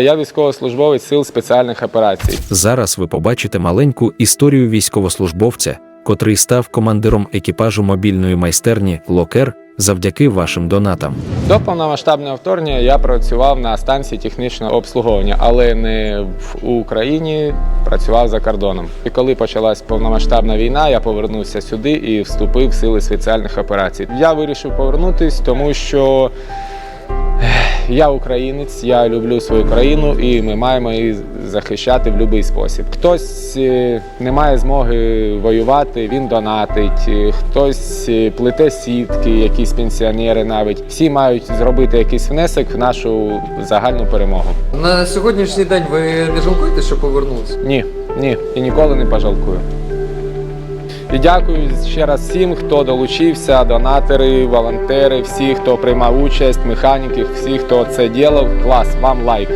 Я військовослужбовець сил спеціальних операцій. Зараз ви побачите маленьку історію військовослужбовця, котрий став командиром екіпажу мобільної майстерні Локер завдяки вашим донатам. До повномасштабного вторгнення я працював на станції технічного обслуговування, але не в Україні, працював за кордоном. І коли почалась повномасштабна війна, я повернувся сюди і вступив в сили спеціальних операцій. Я вирішив повернутись, тому що я українець, я люблю свою країну і ми маємо її захищати в будь-який спосіб. Хтось е, не має змоги воювати, він донатить, е, хтось е, плете сітки, якісь пенсіонери навіть. Всі мають зробити якийсь внесок в нашу загальну перемогу. На сьогоднішній день ви не жалкуєте, що повернулися? Ні, ні, і ніколи не пожалкую. І дякую ще раз всім, хто долучився, донатори, волонтери, всі, хто приймав участь, механіки, всі, хто це ділав. Клас, вам лайк.